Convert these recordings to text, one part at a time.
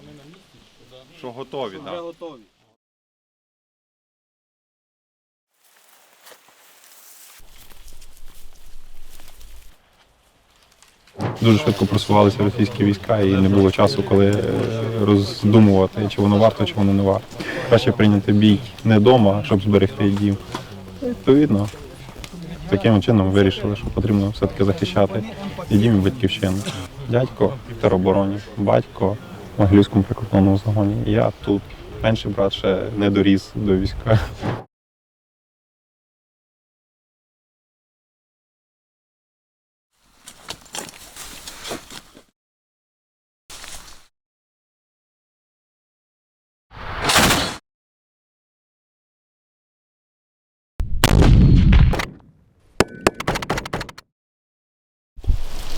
приїхали. Що готові, Вже так? готові. Дуже швидко просувалися російські війська, і не було часу, коли е, роздумувати, чи воно варто, чи воно не варто. Краще прийняти бій не вдома, щоб зберегти дім. Відповідно, таким чином вирішили, що потрібно все-таки захищати і дім, і батьківщину. Дядько в теробороні, батько в англійському прикордонному загоні. Я тут. Менший брат ще не доріс до війська.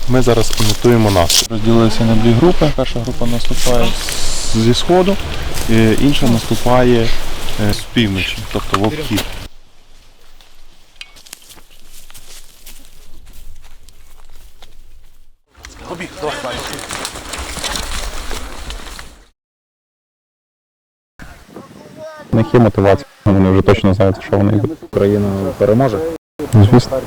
Ми зараз імітуємо наступ. Розділилися на дві групи. Перша група наступає зі сходу, інша наступає е, з півночі, тобто в обхід. У них є мотивація, вони вже точно знають, що вони йдуть. Україна переможе. Звісно.